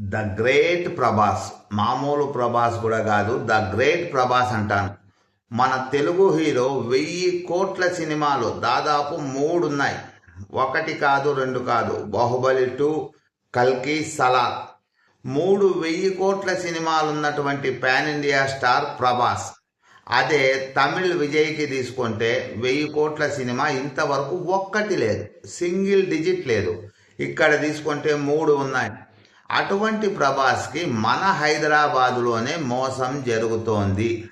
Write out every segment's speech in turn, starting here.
The great Prabhas మామూలు ప్రభాస్ కూడా కాదు ద గ్రేట్ ప్రభాస్ అంటాను. మన తెలుగు హీరో వెయ్యి కోట్ల సినిమాలు దాదాపు మూడు ఉన్నాయి ఒకటి కాదు రెండు కాదు. బాహుబలి టూ కల్కి సలార్ మూడు వెయ్యి కోట్ల సినిమాలు ఉన్నటువంటి పాన్ ఇండియా స్టార్ ప్రభాస్. అదే తమిళ్ విజయ్కి తీసుకుంటే వెయ్యి కోట్ల సినిమా ఇంతవరకు ఒక్కటి లేదు. సింగిల్ డిజిట్ లేదు. ఇక్కడ తీసుకుంటే మూడు ఉన్నాయి. అటువంటి ప్రభాస్కి మన హైదరాబాదులోనే మోసం జరుగుతోంది.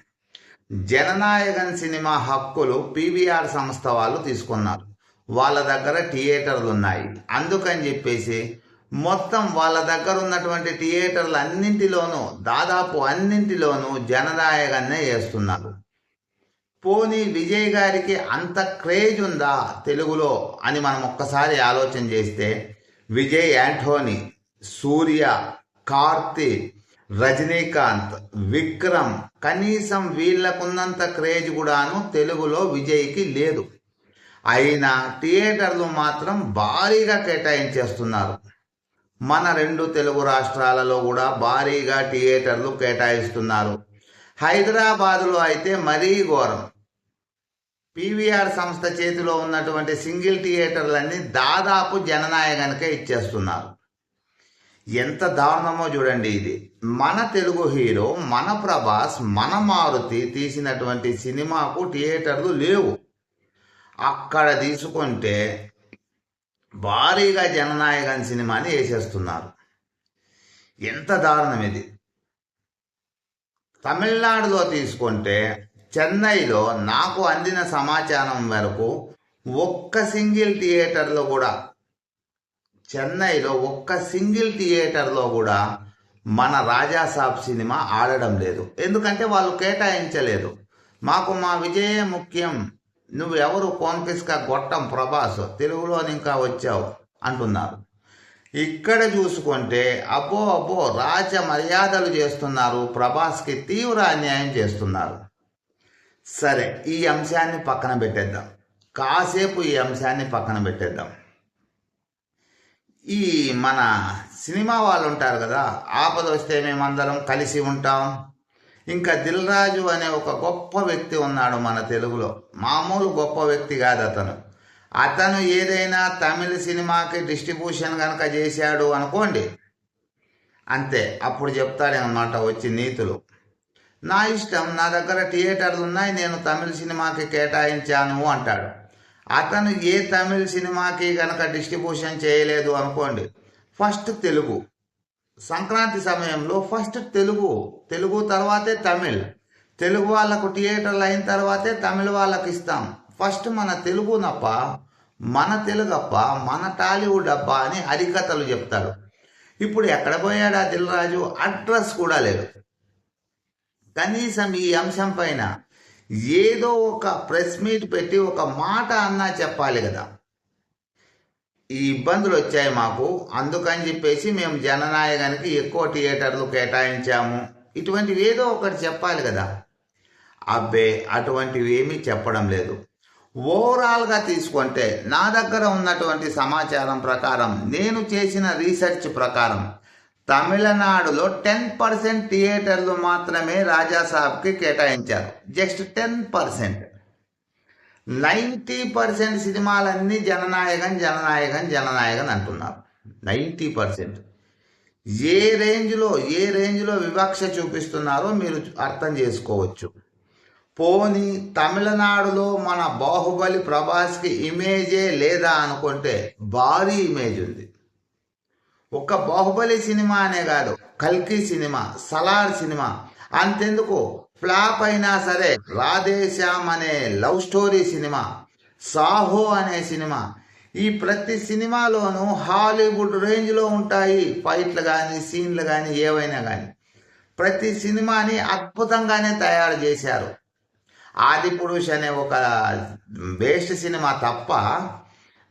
జననాయకన్ సినిమా హక్కులు పీవీఆర్ సంస్థ వాళ్ళు తీసుకున్నారు. వాళ్ళ దగ్గర థియేటర్లు ఉన్నాయి అందుకని చెప్పేసి మొత్తం వాళ్ళ దగ్గర ఉన్నటువంటి థియేటర్లు అన్నింటిలోనూ దాదాపు అన్నింటిలోనూ జననాయకన్నే వేస్తున్నారు పోనీ విజయ్ గారికి అంత క్రేజ్ ఉందా తెలుగులో అని మనం ఒక్కసారి ఆలోచన చేస్తే విజయ్ యాంటోనీ సూర్య కార్తీ రజనీకాంత్ విక్రమ్ కనీసం వీళ్ళకున్నంత క్రేజ్ కూడాను తెలుగులో విజయ్కి లేదు. అయినా థియేటర్లు మాత్రం భారీగా కేటాయించేస్తున్నారు. మన రెండు తెలుగు రాష్ట్రాలలో కూడా భారీగా థియేటర్లు కేటాయిస్తున్నారు. హైదరాబాదులో అయితే మరీ ఘోరం. పీవీఆర్ సంస్థ చేతిలో ఉన్నటువంటి సింగిల్ థియేటర్లన్నీ దాదాపు జననాయకనికే ఇచ్చేస్తున్నారు. ఎంత దారుణమో చూడండి ఇది. మన తెలుగు హీరో మన ప్రభాస్ మన మారుతి తీసినటువంటి సినిమాకు థియేటర్లు లేవు. అక్కడ తీసుకుంటే భారీగా జననాయకన్ సినిమాని వేసేస్తున్నారు. ఎంత దారుణం ఇది. తమిళనాడులో తీసుకుంటే చెన్నైలో నాకు అందిన సమాచారం వరకు ఒక్క సింగిల్ థియేటర్లో కూడా చెన్నైలో ఒక్క సింగిల్ థియేటర్లో కూడా మన రాజాసాబ్ సినిమా ఆడడం లేదు. ఎందుకంటే వాళ్ళు కేటాయించలేదు. మాకు మా విజయే ముఖ్యం. నువ్వు ఎవరు గొట్టం ప్రభాస్ తెలుగులో ఇంకా వచ్చావు అంటున్నారు. ఇక్కడ చూసుకుంటే అబ్బో అబ్బో రాజ మర్యాదలు చేస్తున్నారు ప్రభాస్కి తీవ్ర అన్యాయం చేస్తున్నారు. సరే ఈ అంశాన్ని పక్కన పెట్టేద్దాం. కాసేపు ఈ అంశాన్ని పక్కన పెట్టేద్దాం. ఈ మన సినిమా వాళ్ళు ఉంటారు కదా ఆపద వస్తే మేమందరం కలిసి ఉంటాం. ఇంకా దిల్ రాజు అనే ఒక గొప్ప వ్యక్తి ఉన్నాడు మన తెలుగులో. మామూలు గొప్ప వ్యక్తి కాదు అతను. అతను ఏదైనా తమిళ సినిమాకి డిస్ట్రిబ్యూషన్ కనుక చేశాడు అనుకోండి అంతే. అప్పుడు చెప్తాడనమాట వచ్చి నీతులు. నా ఇష్టం నా దగ్గర థియేటర్లు ఉన్నాయి నేను తమిళ సినిమాకి కేటాయించాను అంటాడు. అతను ఏ తమిళ సినిమాకి కనుక డిస్ట్రిబ్యూషన్ చేయలేదు అనుకోండి ఫస్ట్ తెలుగు. సంక్రాంతి సమయంలో ఫస్ట్ తెలుగు తెలుగు తర్వాతే తమిళ్. తెలుగు వాళ్ళకు థియేటర్లు అయిన తర్వాతే తమిళ వాళ్ళకి ఇస్తాం. ఫస్ట్ మన తెలుగునప్ప మన తెలుగప్ప మన టాలీవుడ్ అప్ప అని హరికథలు చెప్తాడు. ఇప్పుడు ఎక్కడ పోయాడా దిల్రాజు అడ్రస్ కూడా లేదు. కనీసం ఈ అంశం పైన ఏదో ఒక ప్రెస్ మీట్ పెట్టి ఒక మాట అన్నా చెప్పాలి కదా. ఈ ఇబ్బందులు వచ్చాయి మాకు. అందుకని చెప్పేసి మేము జననాయకానికి ఎక్కువ థియేటర్లు కేటాయించాము. ఇటువంటివి ఏదో ఒకటి చెప్పాలి కదా. అబ్బే అటువంటివి ఏమీ చెప్పడం లేదు. ఓవరాల్గా తీసుకుంటే నా దగ్గర ఉన్నటువంటి సమాచారం ప్రకారం నేను చేసిన రీసెర్చ్ ప్రకారం తమిళనాడులో టెన్ పర్సెంట్ థియేటర్లు మాత్రమే రాజాసాబ్కి కేటాయించారు. Just ten percent. Ninety percent సినిమాలన్నీ జననాయకన్ జననాయకన్ జననాయకన్ అంటున్నారు. Ninety percent. ఏ రేంజ్లో ఏ రేంజ్లో వివక్ష చూపిస్తున్నారో మీరు అర్థం చేసుకోవచ్చు. పోని తమిళనాడులో మన బాహుబలి ప్రభాస్కి ఇమేజే లేదా అనుకుంటే భారీ ఇమేజ్ ఉంది. ఒక బాహుబలి సినిమా అనే కాదు కల్కి సినిమా సలార్ సినిమా. అంతెందుకు? ఫ్లాప్ అయినా సరే రాధేశ్యామ్ అనే లవ్ స్టోరీ సినిమా సాహో అనే సినిమా. ఈ ప్రతి సినిమాలోనూ హాలీవుడ్ రేంజ్లో ఉంటాయి ఫైట్లు కానీ సీన్లు కానీ ఏవైనా కానీ ప్రతి సినిమాని అద్భుతంగానే తయారు చేశారు. ఆది పురుష్ అనే ఒక బేస్ట్ సినిమా తప్ప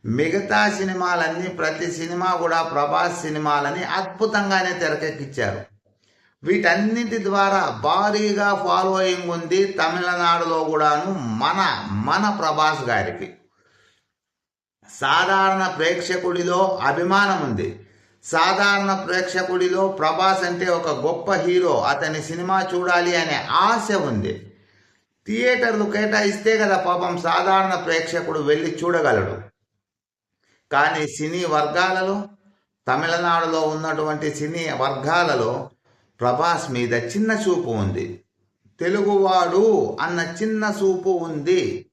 మిగతా సినిమాలన్నీ ప్రతి సినిమా కూడా ప్రభాస్ సినిమాలని అద్భుతంగానే తెరకెక్కించారు వీటన్నిటి ద్వారా భారీగా ఫాలోయింగ్ ఉంది తమిళనాడులో కూడాను మన మన ప్రభాస్ గారికి. సాధారణ ప్రేక్షకుడిలో అభిమానం ఉంది. సాధారణ ప్రేక్షకుడిలో ప్రభాస్ అంటే ఒక గొప్ప హీరో అతని సినిమా చూడాలి అనే ఆశ ఉంది. థియేటర్లు కేటాయిస్తే కదా పాపం సాధారణ ప్రేక్షకుడు వెళ్ళి చూడగలడు. కానీ సినీ వర్గాలలో తమిళనాడులో ఉన్నటువంటి సినీ వర్గాలలో ప్రభాస్ మీద చిన్న చూపు ఉంది. తెలుగువాడు అన్న చిన్న చూపు ఉంది.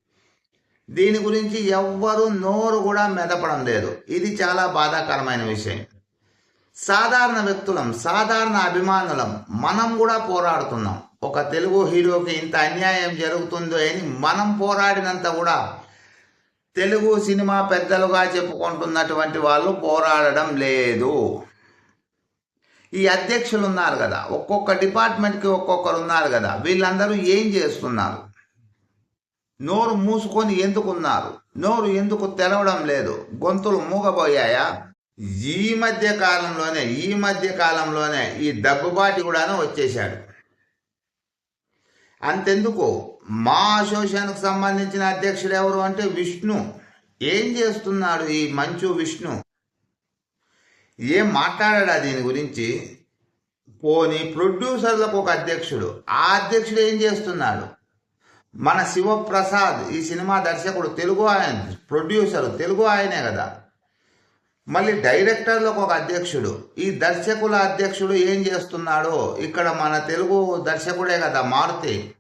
దీని గురించి ఎవ్వరూ నోరు కూడా మెదపడం లేదు. ఇది చాలా బాధాకరమైన విషయం. సాధారణ వ్యక్తులం సాధారణ అభిమానులం మనం కూడా పోరాడుతున్నాం. ఒక తెలుగు హీరోకి ఇంత అన్యాయం జరుగుతుందో అని మనం పోరాడినంత కూడా తెలుగు సినిమా పెద్దలుగా చెప్పుకుంటున్నటువంటి వాళ్ళు పోరాడడం లేదు. ఈ అధ్యక్షులు ఉన్నారు కదా ఒక్కొక్క డిపార్ట్మెంట్కి ఒక్కొక్కరు ఉన్నారు కదా వీళ్ళందరూ ఏం చేస్తున్నారు? నోరు మూసుకొని ఎందుకున్నారు? నోరు ఎందుకు తెరవడం లేదు? గొంతులు మూగబోయాయా? ఈ మధ్య కాలంలోనే ఈ మధ్య కాలంలోనే ఈ దగ్గుబాటి కూడాను వచ్చేశాడు. అంతెందుకు? మా అసోసియేషన్కు సంబంధించిన అధ్యక్షుడు ఎవరు అంటే విష్ణు. ఏం చేస్తున్నాడు ఈ మంచు విష్ణు? ఏం మాట్లాడా దీని గురించి? పోని ప్రొడ్యూసర్లకు ఒక అధ్యక్షుడు. ఆ అధ్యక్షుడు ఏం చేస్తున్నాడు? మన శివప్రసాద్ ఈ సినిమా దర్శకుడు తెలుగు ఆయన ప్రొడ్యూసర్ తెలుగు ఆయనే కదా. మళ్ళీ డైరెక్టర్లకు ఒక అధ్యక్షుడు. ఈ దర్శకుల అధ్యక్షుడు ఏం చేస్తున్నాడో? ఇక్కడ మన తెలుగు దర్శకుడే కదా మారుతి.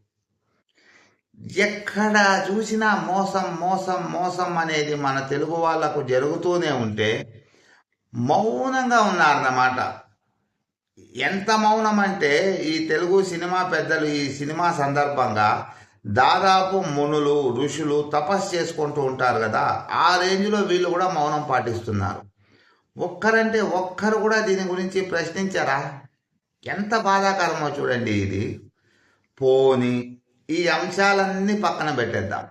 ఎక్కడ చూసినా మోసం మోసం మోసం అనేది మన తెలుగు వాళ్ళకు జరుగుతూనే ఉంటే మౌనంగా ఉన్నారన్నమాట. ఎంత మౌనం అంటే ఈ తెలుగు సినిమా పెద్దలు ఈ సినిమా సందర్భంగా దాదాపు మునులు ఋషులు తపస్సు చేసుకుంటూ ఉంటారు కదా ఆ రేంజ్లో వీళ్ళు కూడా మౌనం పాటిస్తున్నారు. ఒక్కరంటే ఒక్కరు కూడా దీని గురించి ప్రశ్నించారా? ఎంత బాధాకరమో చూడండి ఇది. పోని ఈ అంశాలన్నీ పక్కన పెట్టేద్దాం.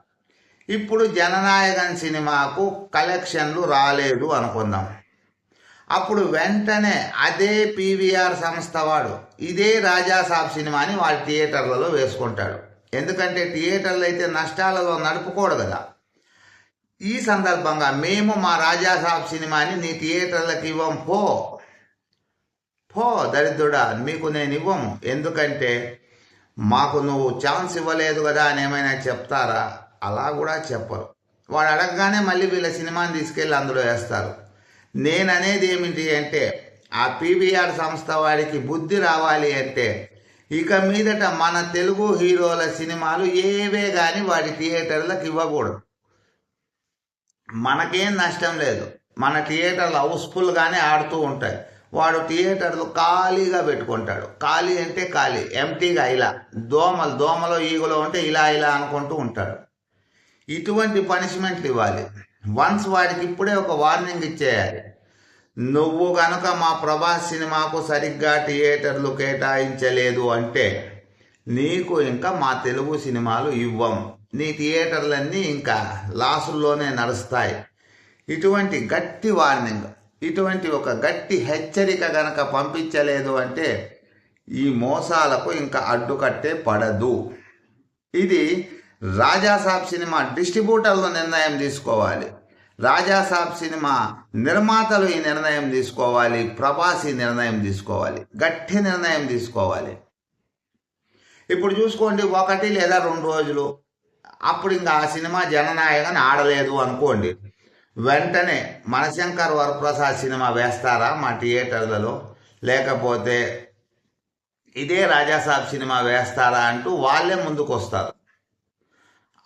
ఇప్పుడు జననాయకన్ సినిమాకు కలెక్షన్లు రాలేదు అనుకుందాం. అప్పుడు వెంటనే అదే పీవీఆర్ సంస్థ వాడు ఇదే రాజాసాబ్ సినిమాని వాళ్ళ థియేటర్లలో వేసుకుంటాడు. ఎందుకంటే థియేటర్లు అయితే నష్టాలలో నడుపుకోడు కదా. ఈ సందర్భంగా మేము మా రాజాసాబ్ సినిమాని నీ థియేటర్లకు ఇవ్వం పో. పో దరిద్రుడా మీకు నేను ఇవ్వము. ఎందుకంటే మాకు నువ్వు ఛాన్స్ ఇవ్వలేదు కదా అని ఏమైనా చెప్తారా? అలా కూడా చెప్పరు. వాడు అడగగానే మళ్ళీ వీళ్ళ సినిమాని తీసుకెళ్ళి అందులో వేస్తారు. నేను అనేది ఏమిటి అంటే ఆ పీవీఆర్ సంస్థ వాడికి బుద్ధి రావాలి అంటే ఇక మీదట మన తెలుగు హీరోల సినిమాలు ఏవే కానీ వాడి థియేటర్లకు ఇవ్వకూడదు. మనకేం నష్టం లేదు. మన థియేటర్లు హౌస్ఫుల్గానే ఆడుతూ ఉంటాయి. వాడు థియేటర్లు ఖాళీగా పెట్టుకుంటాడు. ఖాళీ అంటే ఖాళీ ఎంటీగా ఇలా దోమలు దోమలో ఈగలో ఉంటే ఇలా ఇలా అనుకుంటూ ఉంటాడు. ఇటువంటి పనిష్మెంట్లు ఇవ్వాలి. వన్స్ వాడికి ఇప్పుడే ఒక వార్నింగ్ ఇచ్చేయాలి. నువ్వు కనుక మా ప్రభాస్ సినిమాకు సరిగ్గా థియేటర్లు కేటాయించలేదు అంటే నీకు ఇంకా మా తెలుగు సినిమాలు ఇవ్వం. నీ థియేటర్లన్నీ ఇంకా లాసుల్లోనే నడుస్తాయి. ఇటువంటి గట్టి వార్నింగ్ ఇటువంటి ఒక గట్టి హెచ్చరిక గనక పంపించలేదు అంటే ఈ మోసాలకు ఇంకా అడ్డుకట్టే పడదు. ఇది రాజాసాబ్ సినిమా డిస్ట్రిబ్యూటర్లు నిర్ణయం తీసుకోవాలి. రాజాసాబ్ సినిమా నిర్మాతలు ఈ నిర్ణయం తీసుకోవాలి. ప్రభాస్ ఈ నిర్ణయం తీసుకోవాలి. గట్టి నిర్ణయం తీసుకోవాలి. ఇప్పుడు చూసుకోండి ఒకటి లేదా రెండు రోజులు. అప్పుడు ఇంకా ఆ సినిమా జననాయకని ఆడలేదు అనుకోండి. వెంటనే మనశంకర్ వరప్రసాద్ సినిమా వేస్తారా మా థియేటర్లలో? లేకపోతే ఇదే రాజాసాబ్ సినిమా వేస్తారా అంటూ వాళ్ళే ముందుకు వస్తారు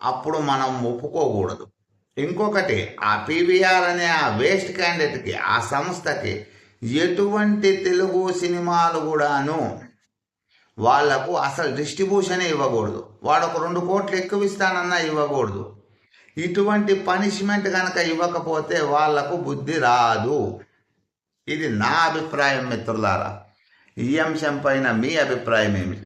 అప్పుడు మనం ఒప్పుకోకూడదు. ఇంకొకటి ఆ పీవీఆర్ అనే ఆ వేస్ట్ క్యాండిడేట్కి ఆ సంస్థకి ఎటువంటి తెలుగు సినిమాలు కూడాను వాళ్ళకు అసలు డిస్ట్రిబ్యూషనే ఇవ్వకూడదు. వాడు ఒక రెండు కోట్లు ఎక్కువ ఇస్తానన్నా ఇవ్వకూడదు. ఇటువంటి పనిష్మెంట్ కనుక ఇవ్వకపోతే వాళ్ళకు బుద్ధి రాదు. ఇది నా అభిప్రాయం మిత్రులారా. ఈ అంశం పైన మీ అభిప్రాయం ఏమి